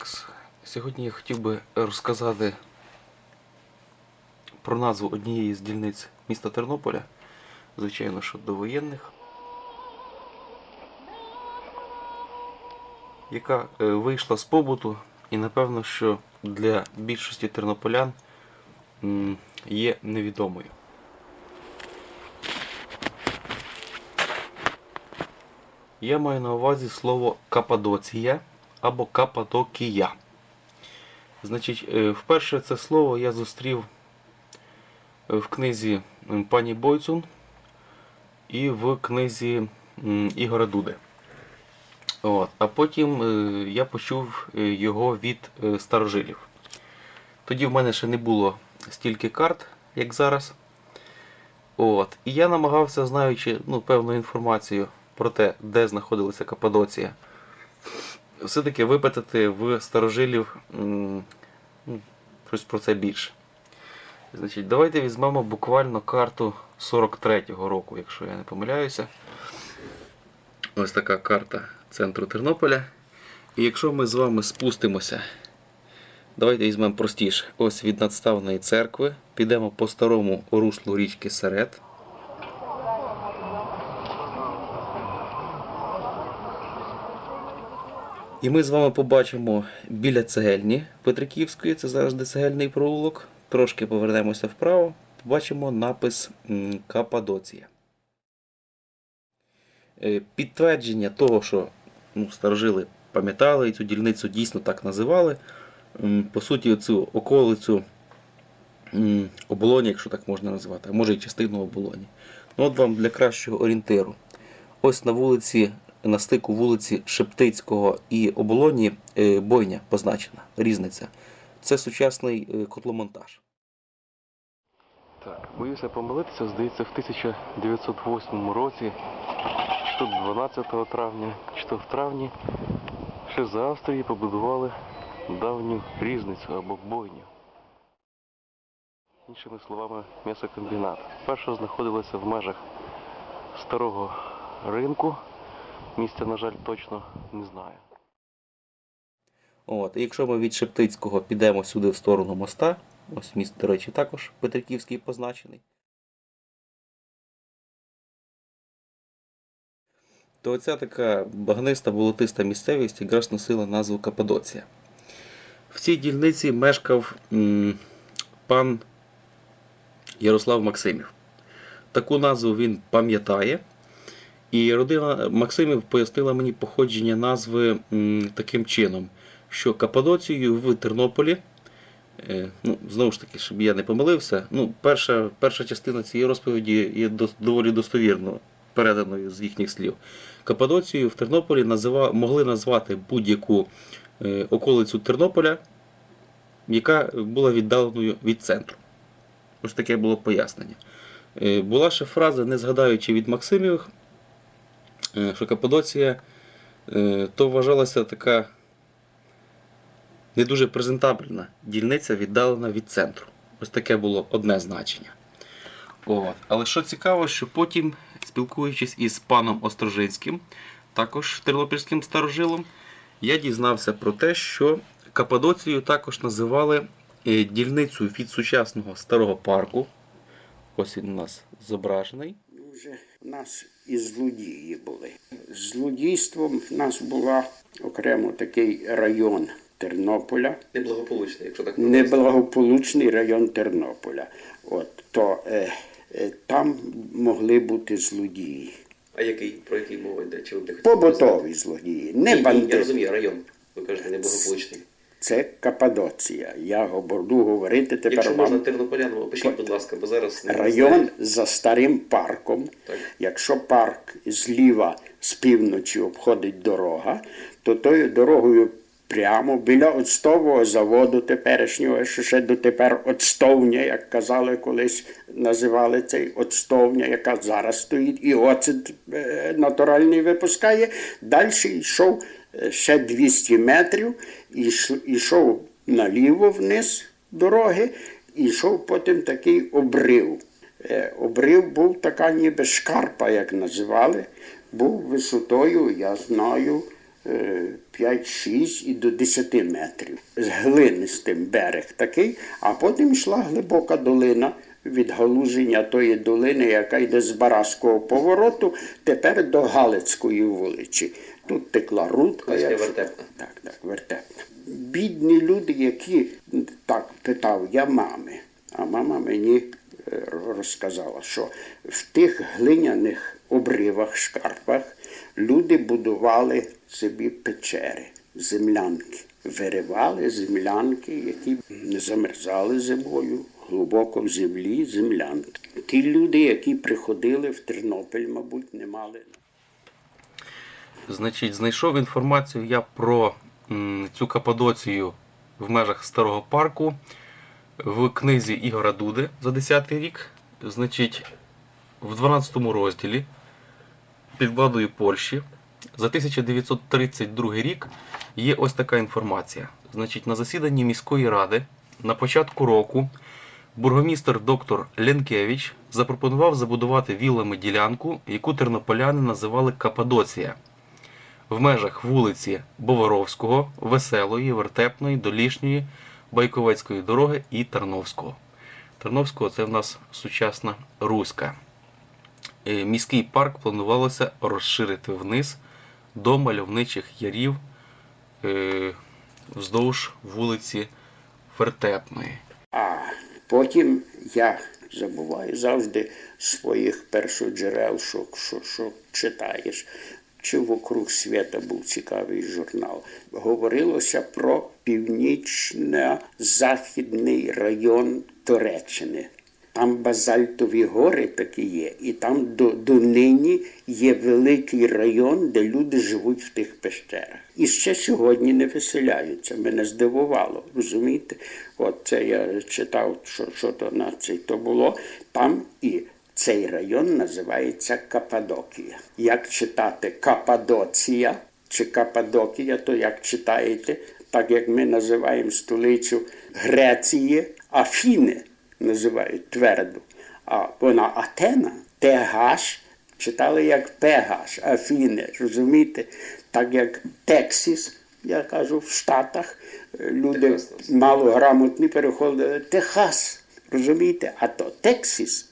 Так, сьогодні я хотів би розказати про назву однієї з дільниць міста Тернополя, звичайно, що довоєнних, яка е, вийшла з побуту і напевно, що для більшості тернополян є невідомою. Я маю на увазі слово Кападоція або Кападокія. Значить, е, вперше це слово я зустрів е, в книзі пані Бойцун і в книзі Ігора Дуди. От. А потім е, я почув його від старожилів. Тоді в мене ще не було стільки карт, як зараз. От. І я намагався, знаючи ну, певну інформацію про те, де знаходилася Каппадоція, все-таки випитати в старожилів ну, щось про це більше. Значить, давайте візьмемо буквально карту 43-го року, якщо я не помиляюся. Ось така карта центру Тернополя. І якщо ми з вами спустимося, давайте візьмемо простіше. Ось від надставної церкви, підемо по старому руслу річки Серед. І ми з вами побачимо біля цегельні Петриківської, це зараз де цегельний провулок. Трошки повернемося вправо, побачимо напис м, Каппадоція. Е, Підтвердження того, що ну, старожили пам'ятали і цю дільницю дійсно так називали. По суті, цю околицю оболоні, якщо так можна назвати, а може і частину оболоні. Ну, от вам для кращого орієнтиру. Ось на вулиці, на стику вулиці Шептицького і оболоні е, бойня позначена, різниця. Це сучасний е, котломонтаж. Так, боюся помилитися, здається, в 1908 році, чи то 12 травня, чи то в травні, ще з Австрії побудували давню різницю або бойню. Іншими словами, м'ясокомбінат. Перша знаходилася в межах старого ринку. Місця, на жаль, точно не знаю. От, якщо ми від Шептицького підемо сюди в сторону моста, ось міст, до речі, також Петриківський позначений. То оця така багниста болотиста місцевість якраз носила назву Каппадоція. В цій дільниці мешкав м, пан Ярослав Максимів. Таку назву він пам'ятає. І родина Максимів пояснила мені походження назви таким чином, що Каппадоцією в Тернополі, е, ну, знову ж таки, щоб я не помилився, ну, перша, перша частина цієї розповіді є доволі достовірно переданою з їхніх слів. Каппадоцією в Тернополі назива, могли назвати будь-яку е, околицю Тернополя, яка була віддаленою від центру. Ось таке було пояснення. Е, Була ще фраза, не згадаючи від Максимівих, що Каппадоція е, то вважалася така не дуже презентабельна дільниця, віддалена від центру. Ось таке було одне значення. От. Але що цікаво, що потім, спілкуючись із паном Острожинським, також тернопільським старожилом, я дізнався про те, що Каппадоцією також називали е, дільницю від сучасного старого парку. Ось він у нас зображений. Дуже в нас і злодії були. Злодійством в нас була окремо такий район Тернополя, Неблагополучний, якщо так неблагополучний район Тернополя. От то е, е, там могли бути злодії, А який, про який мова йде? Чи ви б побутові злодії, не бандити. район. Ви кажете, неблагополучний. Це Каппадоція. Я буду говорити тепер вам. тернополян, опишіть, будь ласка, бо зараз Район за старим парком. Так. Якщо парк зліва з півночі обходить дорога, то тою дорогою прямо біля оцтового заводу теперішнього, що ще дотепер оцтовня, як казали колись, називали цей оцтовня, яка зараз стоїть, і оцет е, натуральний випускає. Далі йшов ще 200 метрів, і йшов наліво вниз дороги, і йшов потім такий обрив. Е, Обрив був така ніби шкарпа, як називали, був висотою, я знаю, е, 5-6 і до 10 метрів. З глинистим берег такий, а потім йшла глибока долина від галуження тої долини, яка йде з Бараського повороту, тепер до Галицької вулиці. Тут текла рудка. Вертепна. Так, так, вертепна. Бідні люди, які так питав я мами, а мама мені е, розказала, що в тих глиняних обривах, шкарпах люди будували собі печери, землянки, виривали землянки, які не замерзали зимою, глибоко в землі землянки. Ті люди, які приходили в Тернопіль, мабуть, не мали. Значить, знайшов інформацію я про цю Каппадоцію в межах старого парку в книзі Ігора Дуди за 10 рік. Значить, в 12 розділі під владою Польщі за 1932 рік є ось така інформація. Значить, на засіданні міської ради на початку року бургомістр доктор Ленкевич запропонував забудувати вілами ділянку, яку тернополяни називали Каппадоція в межах вулиці Боворовського, Веселої, Вертепної, Долішньої, Байковецької дороги і Тарновського. Тарновського це в нас сучасна Руська. Е, Міський парк планувалося розширити вниз до мальовничих ярів е, вздовж вулиці Вертепної. Потім я забуваю завжди своїх першоджерел, що, що, що читаєш. Чи вокруг свята був цікавий журнал. Говорилося про північно-західний район Туреччини. Там базальтові гори такі є, і там до, донині є великий район, де люди живуть в тих пещерах. І ще сьогодні не виселяються. Мене здивувало, розумієте? От це я читав, що, що то на цей то було. Там і цей район називається Кападокія. Як читати Кападоція чи Кападокія, то як читаєте, так як ми називаємо столицю Греції, Афіни називають тверду. А вона Атена, Тегаш, читали як Пегаш, Афіни, розумієте? Так як Тексіс, я кажу, в Штатах е, люди малограмотні переходили Техас, розумієте? А то Тексіс